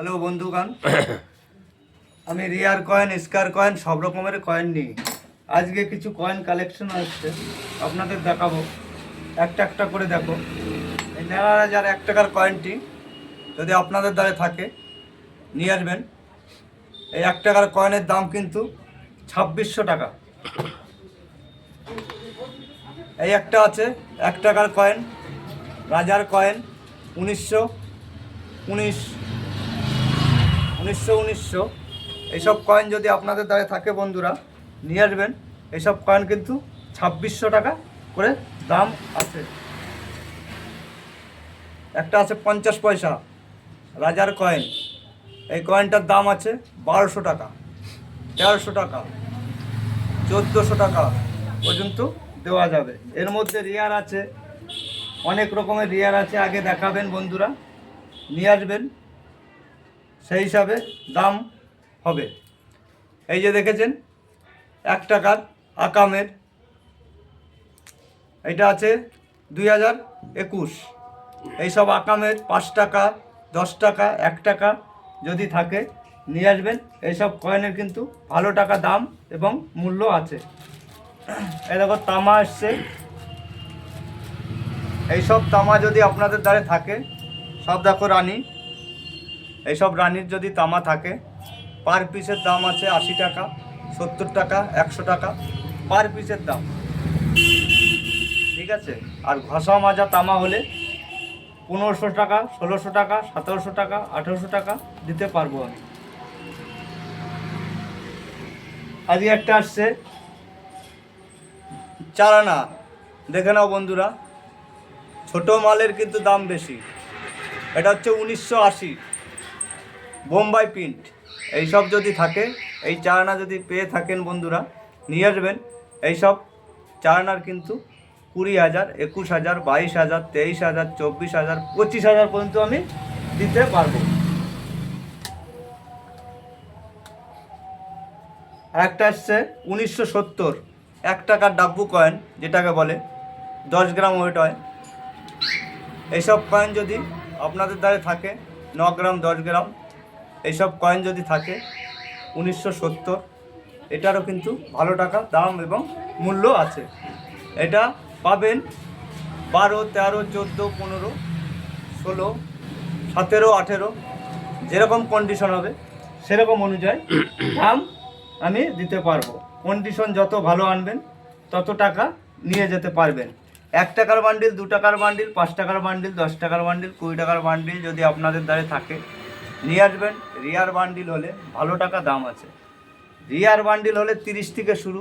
Hello বন্ধুগান আমি রিয়ার coin, স্কার coin, সব রকমের কয়েন নিই। আজকে কিছু কয়েন কালেকশন আসছে, আপনাদের দেখাবো। একটা একটা করে দেখো। এই নেড়া হাজার এক টাকার কয়েনটি যদি আপনাদের দ্বারে থাকে, নিয়ে আসবেন। এই এক টাকার কয়েনের দাম কিন্তু ছাব্বিশশো টাকা। এই একটা আছে, এক টাকার কয়েন, রাজার কয়েন, উনিশশো উনিশ। উনিশশো উনিশশো। এইসব কয়েন যদি আপনাদের দ্বারা থাকে বন্ধুরা, নিয়ে আসবেন। এইসব কয়েন কিন্তু ছাব্বিশশো টাকা করে দাম আছে। একটা আছে পঞ্চাশ পয়সা, রাজার কয়েন এই কয়েনটার দাম আছে বারোশো টাকা, তেরোশো টাকা, চোদ্দোশো টাকা পর্যন্ত দেওয়া যাবে। এর মধ্যে রিয়ার আছে, অনেক রকমের রিয়ার আছে, আগে দেখাবেন বন্ধুরা। নিয়ে আসবেন। সেই হিসাবে দাম হবে। এই যে দেখেছেন, এক টাকার আকামের এটা আছে দুই হাজার একুশ। এইসব আকামের পাঁচ টাকা, দশ টাকা, এক টাকা যদি থাকে, নিয়ে আসবেন। এইসব কয়েনের কিন্তু ভালো টাকা দাম এবং মূল্য আছে। এই দেখো, তামা এসছে। এইসব তামা যদি আপনাদের দ্বারে থাকে, সব দেখো রানী। এইসব রানীর যদি তামা থাকে পার পিসের দাম আছে আশি টাকা, সত্তর টাকা, একশো টাকা পার পিসের দাম। ঠিক আছে? আর ঘষা মাজা তামা হলে পনেরোশো টাকা, ষোলোশো টাকা, সতেরোশো টাকা, আঠেরোশো টাকা দিতে পারব আমি। আজকে একটা আসছে। চারানা দেখে নাও বন্ধুরা। ছোট মালের কিন্তু দাম বেশি। এটা হচ্ছে উনিশশো আশি। বোম্বাই প্রিন্ট। এইসব যদি থাকে, এই চারানা যদি পেয়ে থাকেন বন্ধুরা, নিয়ে আসবেন। এইসব চারানার কিন্তু কুড়ি হাজার, একুশ হাজার, বাইশ হাজার, তেইশ হাজার, চব্বিশ হাজার, পঁচিশ হাজার পর্যন্ত আমি দিতে পারব। একটা আসছে উনিশশো সত্তর, এক টাকার ডাব্বু কয়েন যেটাকে বলে, দশ গ্রাম ওয়েট হয়। এইসব কয়েন যদি আপনাদের দ্বারে থাকে, ন গ্রাম, দশ গ্রাম এইসব কয়েন যদি থাকে, উনিশশো সত্তর, এটারও কিন্তু ভালো টাকা, দাম এবং মূল্য আছে। এটা পাবেন বারো, তেরো, চোদ্দ, পনেরো, ষোলো, সতেরো, আঠেরো, যেরকম কন্ডিশন হবে, সেরকম অনুযায়ী দাম আমি দিতে পারব। কন্ডিশন যত ভালো আনবেন, তত টাকা নিয়ে যেতে পারবেন। এক টাকার বান্ডিল দু টাকার বান্ডিল পাঁচ টাকার বান্ডিল দশ টাকার বান্ডিল কুড়ি টাকার বান্ডিল যদি আপনাদের দ্বারে থাকে নিয়ে আসবেন, রিয়ার বান্ডিল হলে ভালো টাকা দাম আছে। রিয়ার বান্ডিল হলে তিরিশ থেকে শুরু,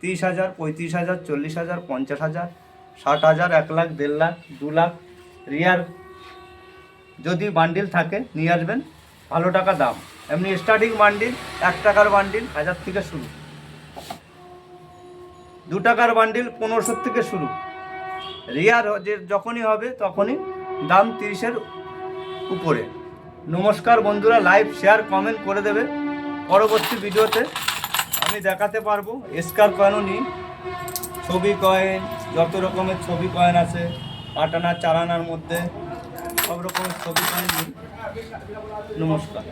তিরিশ হাজার, পঁয়ত্রিশ হাজার, চল্লিশ হাজার, পঞ্চাশ হাজার, ষাট হাজার, এক লাখ, দেড় লাখ, দু লাখ, রিয়ার যদি বান্ডিল থাকে, নিয়ে আসবেন, ভালো টাকা দাম। এমনি স্টার্টিং বান্ডিল, এক টাকার বান্ডিল, হাজার থেকে শুরু। দু টাকার বান্ডিল, পনেরোশো থেকে শুরু। রিয়ার যে যখনই হবে, তখনই দাম তিরিশের উপরে। নমস্কার বন্ধুরা লাইভ শেয়ার কমেন্ট করে দেবে। পরবর্তী ভিডিওতে আমি দেখাতে পারব স্কার কয়েনও নিই ছবি কয়েন যত রকমের ছবি কয়েন আছে আটানা চালানার মধ্যে, সব রকমের ছবি কয়েন নমস্কার।